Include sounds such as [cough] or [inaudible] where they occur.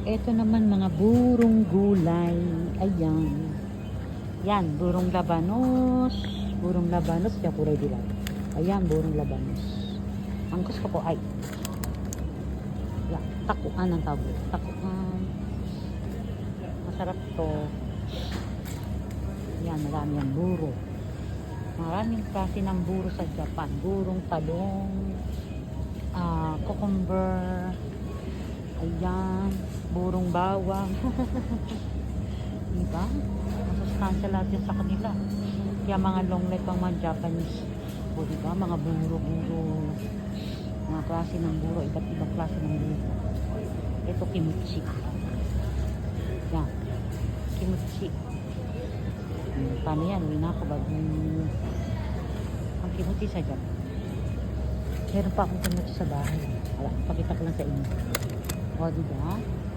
Ito naman mga burong gulay. Ayan. Yan, burong labanos. Burong labanos, yung kulay dilaw. Ayan, burong labanos. Ang gusto ko ay takuan ang tawag. Takuan. Masarap to. Yan, marami ang buro. Maraming klase ng buro sa Japan. Burong talong, ah, cucumber, ayan, burong bawang. [laughs] diba? Masustansya lahat yan sa kanila. Kaya mga long life ang mga Japanese. O diba? Mga buro-buro. Mga klase ng buro. Iba't ibang klase ng buro. Ito kimchi. Yan. Kimchi. Hmm, paano yan? Uwi na ako bago ang kimchi sa Japan. Meron pa akong kimchi sa bahay. Wala, pakita ko lang sa inyo. O, diba?